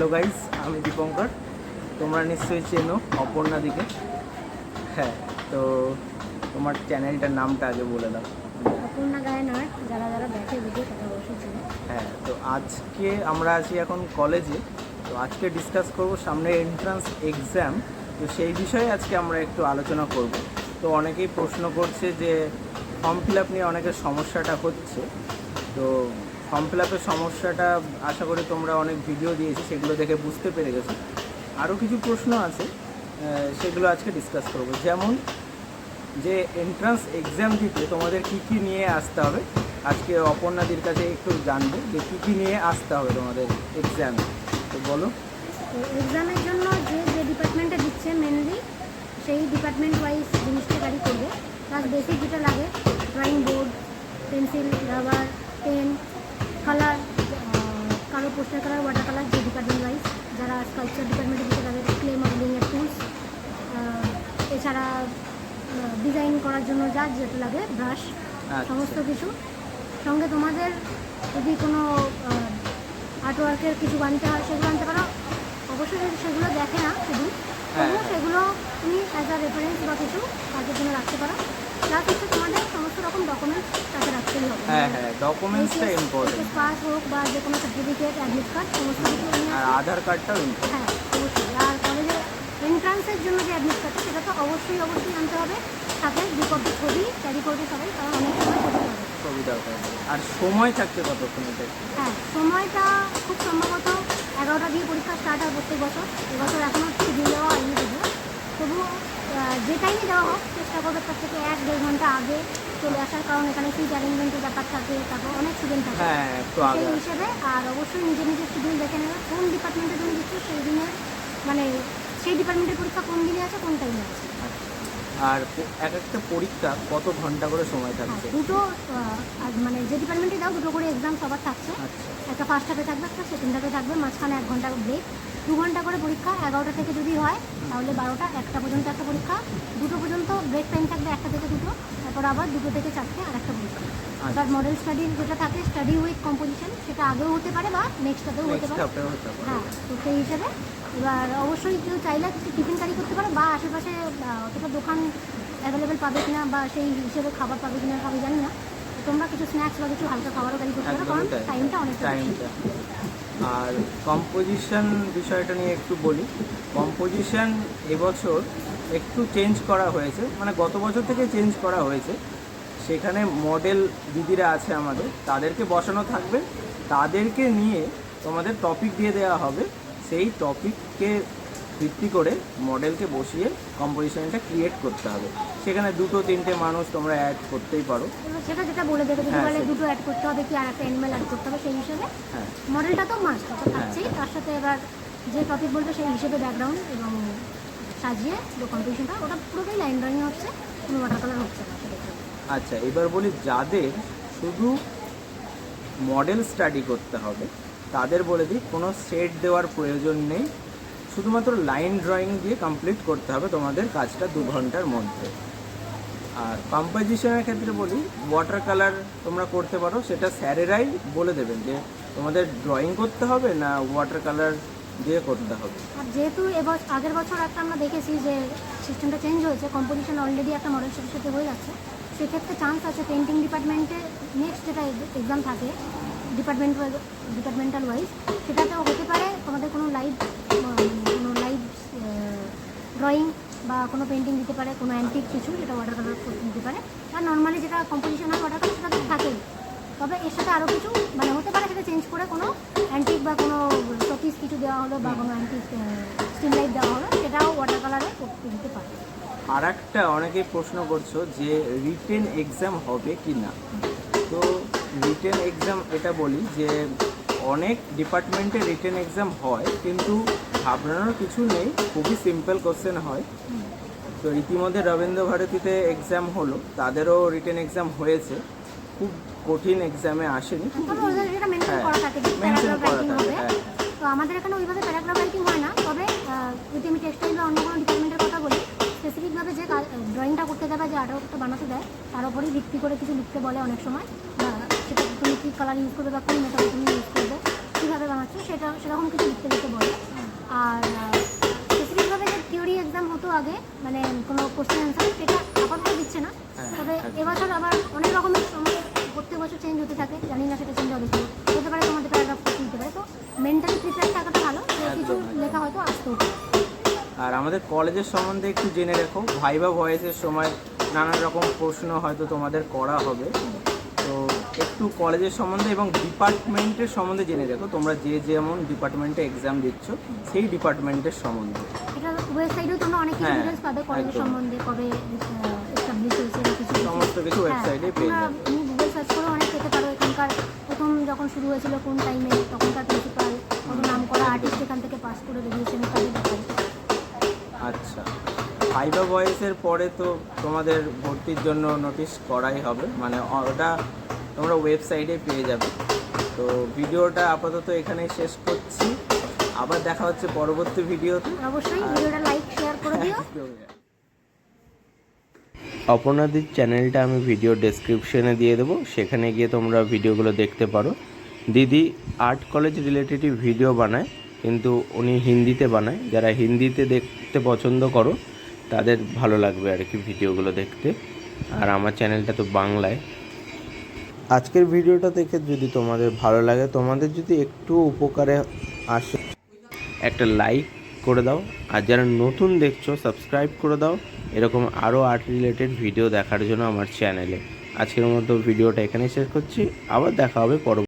Hello guys আমি দীপঙ্কর। তোমরা নিশ্চয়ই চেনো অপর্ণা দিকে। হ্যাঁ তো তোমার চ্যানেলটার নামটা আগে বলে দাও। অপর্ণা গায়ে যারা যারা দেখে ভিডিও তারা অবশ্যই হ্যাঁ তো আজকে আমরা আছি এখন কলেজে তো আজকে ডিসকাস করব সামনে এন্ট্রান্স এক্সাম তো সেই বিষয়ে আজকে আমরা একটু আলোচনা করব। তো অনেকেই প্রশ্ন করছে যে ফর্ম ফিল আপ নিয়ে অনেকের সমস্যাটা হচ্ছে। তো ফর্ম ফিল আপের সমস্যাটা আশা করি তোমরা অনেক ভিডিও দিয়েছি, সেগুলো দেখে বুঝতে পেরে গেছো। আরও কিছু প্রশ্ন আছে সেগুলো আজকে ডিসকাস করব। যেমন যে এন্ট্রান্স এক্সাম দিতে তোমাদের কি কি নিয়ে আসতে হবে? আজকে অপর্ণাদির কাছে একটু জানব যে কী কী নিয়ে আসতে হবে তোমাদের এক্সামে তো বলো। এক্সামের জন্য যে যে ডিপার্টমেন্টে দিচ্ছে মেনলি সেই ডিপার্টমেন্ট ওয়াইজ জিনিসটা গাড়ি করবে। প্লাস বেসিক যেটা লাগে drawing board pencil rubber pen colour কালো পোস্টার কালার ওয়াটার কালার যে ডিপার্টমেন্ট ওয়াইজ যারা স্কালচার ডিপার্টমেন্টে দিচ্ছে তাদের ক্লে মডেলিংয়ের টুলস এছাড়া ডিজাইন করার জন্য যা যেটা লাগে ব্রাশ আচ্ছা। সমস্ত কিছু সঙ্গে তোমাদের যদি কোনো আর্টওয়ার্কের কিছু বানতে হয় সেগুলো আনতে পারো অবশ্যই যদি সেগুলো দেখে না শুধু হ্যাঁ, হ্যাঁ। সেগুলো তুমি অ্যাজ আ রেফারেন্স বা কিছু কাজের জন্য রাখতে পারো সমস্ত রকম ডকুমেন্টস সাথে হবে। হ্যাঁ হ্যাঁ ডকুমেন্টসটা ইম্পর্টেন্ট পাস হোক বা যে কোনো সার্টিফিকেট অ্যাডমিট কার্ড সমস্ত কিছু নিয়ে আর আধার কার্ডটাও ইম্পর্টেন্ট হ্যাঁ অবশ্যই। আর কলেজে এন্ট্রান্সের জন্য যে অ্যাডমিট কার্ডটা সেটা তো অবশ্যই অবশ্যই আনতে হবে। সাথে ছবি ক্যারি করবে সবাই কারণ অনেক সময় ছবি দরকার। আর সময় থাকছে কতক্ষণ হ্যাঁ সময়টা খুব সম্ভবত এগারোটা দিয়ে পরীক্ষা স্টার্ট হয় প্রত্যেক বছর। এবছর এখনও শিডিউল দেওয়া হয়নি তবুও যে টাইমে দেওয়া হোক চেষ্টা করবে তার থেকে এক দেড় ঘণ্টা আগে চলে আসার কারণ এখানে সিট অ্যারেঞ্জমেন্টের ব্যাপার থাকে তারপর অনেক স্টুডেন্ট থাকে। হ্যাঁ সেই হিসেবে আর অবশ্যই নিজের নিজের শিডিউল দেখে নেবে কোন ডিপার্টমেন্টে তুমি দিচ্ছ সেই দিনের মানে সেই ডিপার্টমেন্টের পরীক্ষা কোন দিনে আছে কোন টাইমে আছে। আর এক একটা পরীক্ষা কত ঘণ্টা করে সময় হ্যাঁ থাকছে? দুটো মানে যে ডিপার্টমেন্টে দাও দুটো করে এক্সাম সবার থাকছে। আচ্ছা। একটা ফার্স্ট হাফে থাকবে একটা সেকেন্ড হাফে থাকবে মাঝখানে এক ঘণ্টা ব্রেক দু ঘণ্টা করে পরীক্ষা এগারোটা থেকে যদি হয় তাহলে বারোটা একটা পর্যন্ত একটা পরীক্ষা দুটো পর্যন্ত ব্রেক টাইম থাকবে একটা থেকে দুটো তারপর আবার দুটো থেকে চারটে আর একটা পরীক্ষা। এবার মডেল স্টাডির যেটা থাকে স্টাডি উইথ কম্পোজিশন সেটা আগেও হতে পারে বা নেক্সটটাতেও হতে নেক্সট পারে। হতে পারে হ্যাঁ তো সেই হিসেবে এবার অবশ্যই কেউ চাইলে কিছু টিফিন ক্যারি করতে পারে বা আশেপাশে অতটা দোকান অ্যাভেলেবেল পাবে কিনা বা সেই হিসেবে খাবার পাবে কিনা আমি জানি না। তোমরা কিছু স্ন্যাক্স বা কিছু হালকা খাবারও ক্যারি করতে পারো কারণ টাইমটা অনেকটা টাইমটা আর কম্পোজিশন বিষয়টা নিয়ে একটু বলি। কম্পোজিশন এবছর একটু চেঞ্জ করা হয়েছে মানে গত বছর থেকে চেঞ্জ করা হয়েছে। সেখানে মডেল দিদিরা আছে আমাদের তাদেরকে বসানো থাকবে। তাদেরকে নিয়ে তোমাদের টপিক দিয়ে দেওয়া হবে। সেই টপিককে ভিত্তি করে মডেলকে বসিয়ে কম্পোজিশনটা ক্রিয়েট করতে হবে। সেখানে দুটো তিনটে মানুষ তোমরা অ্যাড করতেই পারো। সেটা যেটা বলে দেবে যদি হ্যাঁ, বলে দুটো অ্যাড করতে হবে কি আর একটা অ্যানিমেল অ্যাড করতে হবে সেই হিসেবে। হ্যাঁ। মডেলটা তো মাস্ট হ্যাঁ। থাকছেই। তার সাথে এবার যে টপিক বলবে সেই হিসেবে ব্যাকগ্রাউন্ড এবং সাজিয়ে যে কম্পিটিশনটা ওটা পুরোটাই লাইন ড্রয়িং হচ্ছে কোনো ওয়াটার কালার হচ্ছে না। আচ্ছা এবার বলি যাদের শুধু মডেল স্টাডি করতে হবে তাদের বলে দিই কোনো সেট দেওয়ার প্রয়োজন নেই। শুধুমাত্র লাইন ড্রয়িং দিয়ে কমপ্লিট করতে হবে তোমাদের কাজটা দু ঘণ্টার মধ্যে। আর কম্পোজিশনের ক্ষেত্রে বলি ওয়াটার কালার তোমরা করতে পারো, সেটা স্যারেরাই বলে দেবেন যে তোমাদের ড্রয়িং করতে হবে না ওয়াটার কালার দিয়ে করতে হবে। আর যেহেতু এবার আগের বছর একটা আমরা দেখেছি যে সিস্টেমটা চেঞ্জ হয়েছে কম্পিটিশন অলরেডি একটা মডেল সাথে হয়ে যাচ্ছে, সেক্ষেত্রে চান্স আছে পেন্টিং ডিপার্টমেন্টে নেক্সট যেটা এক্সাম থাকে ডিপার্টমেন্ট ডিপার্টমেন্টাল ওয়াইজ সেটাতেও হতে পারে। তোমাদের কোনো লাইভ কোনো লাইভ ড্রয়িং বা কোনো পেন্টিং দিতে পারে, কোনো অ্যান্টিক কিছু, যেটা ওয়াটার কালার দিতে পারে। আর নর্মালি যেটা কম্পোজিশন হয় ওয়াটার কালার সেটা তো থাকেই। তবে এর সাথে আরও কিছু মানে হতে পারে সেটা চেঞ্জ করে কোনো অ্যান্টিক বা কোনো শোপিস কিছু দেওয়া হলো বা কোনো অ্যান্টিক স্টিল লাইট দেওয়া হলো, সেটাও ওয়াটার কালারে করতে দিতে পারে। আর একটা অনেকেই প্রশ্ন করছ যে রিটেন এক্সাম হবে কি না তো রিটেন এক্সাম এটা বলি যে অনেক ডিপার্টমেন্টে রিটেন এক্সাম হয় কিন্তু ঘাবড়ানোর কিছু নেই। খুবই সিম্পল কোশ্চেন হয়। তো ইতিমধ্যে রবীন্দ্র ভারতীতে এক্সাম হলো তাদেরও রিটেন এক্সাম হয়েছে। খুব কঠিন এক্সামে আসেনি। মেনশন হ্যাঁ, করা থাকে হ্যাঁ। তো আমাদের এখানে ওইভাবে প্যারাগ্রাফ রাইটিং হয় না। তবে যদি আমি টেক্সটাইল বা অন্য কোনো ডিপার্টমেন্টের কথা বলি স্পেসিফিকভাবে যে ড্রয়িংটা করতে দেয় বা যে আর্টওয়ার্কটা বানাতে দেয় তার উপরই ভিত্তি করে কিছু লিখতে বলে অনেক সময়। কী কালার ইউজ করবে বা কোন মেকআপ তুমি ইউজ করবে কীভাবে বানাচ্ছ সেটা সেরকম কিছু লিখতে লিখতে বলে। আর স্পেসিফিকভাবে যে থিওরি এক্সাম হতো আগে মানে কোনো কোশ্চেন অ্যান্সার সেটা আপাতত দিচ্ছে না। হ্যাঁ, তবে হ্যাঁ। এবছর আবার অনেক রকমের সময় প্রত্যেক বছর চেঞ্জ হতে থাকে জানি না সেটা চেঞ্জ হবে হতে পারে তোমাদের প্যারাগ্রাফ করতে দিতে পারে। তো মেন্টালি প্রিপেয়ার থাকাটা ভালো কিছু লেখা হয়তো আসতেও আর আমাদের কলেজের সম্বন্ধে একটু জেনে রেখো। ভাইবা ভয়েসের সময় নানান রকম প্রশ্ন হয়তো তোমাদের করা হবে। একটু কলেজের সম্বন্ধে এবং ডিপার্টমেন্টের সম্বন্ধে জেনে রেখো তোমরা যে যেমন ডিপার্টমেন্টে এক্সাম দিচ্ছ সেই ডিপার্টমেন্টের সম্বন্ধে। এটা ওয়েবসাইটেও তোমরা অনেক কিছু হ্যাঁ, ডিটেলস পাবে সম্বন্ধে কবে এস্টাবলিশ হয়েছে কিছু সমস্ত কিছু ওয়েবসাইটে পেয়ে যাবে। তুমি গুগল সার্চ করে অনেক পেতে পারো এখানকার প্রথম যখন শুরু হয়েছিল কোন টাইমে তখনকার প্রিন্সিপাল কত নাম করা আর্টিস্ট এখান থেকে পাস করে বেরিয়েছেন তাদের ব্যাপারে আচ্ছা। ভাইবা ভয়েসের পরে তো তোমাদের ভর্তির জন্য নোটিশ করাই হবে। মানে ওটা তোমরা ওয়েবসাইটে পেয়ে যাবে। তো ভিডিওটা আপাতত এখানেই শেষ করছি। আবার দেখা হচ্ছে পরবর্তী ভিডিওতে। অবশ্যই ভিডিওটা লাইক শেয়ার করে দিও। অপর্ণাদির চ্যানেলটা আমি ভিডিও ডেসক্রিপশনে দিয়ে দেবো। সেখানে গিয়ে তোমরা ভিডিওগুলো দেখতে পারো। দিদি আর্ট কলেজ রিলেটেড ভিডিও বানায় কিন্তু উনি হিন্দিতে বানায়। যারা হিন্দিতে দেখতে পছন্দ করো তাদের ভালো লাগবে আর কি ভিডিওগুলো দেখতে। আর আমার চ্যানেলটা তো বাংলায়। আজকের ভিডিওটা দেখে যদি তোমাদের ভালো লাগে, তোমাদের যদি একটু উপকারে আসে, একটা লাইক করে দাও। আর যারা নতুন দেখছ সাবস্ক্রাইব করে দাও। এরকম আরও আর্ট রিলেটেড ভিডিও দেখার জন্য আমার চ্যানেলে আজকের মতো ভিডিওটা এখানেই শেষ করছি। আবার দেখা হবে পরবর্তী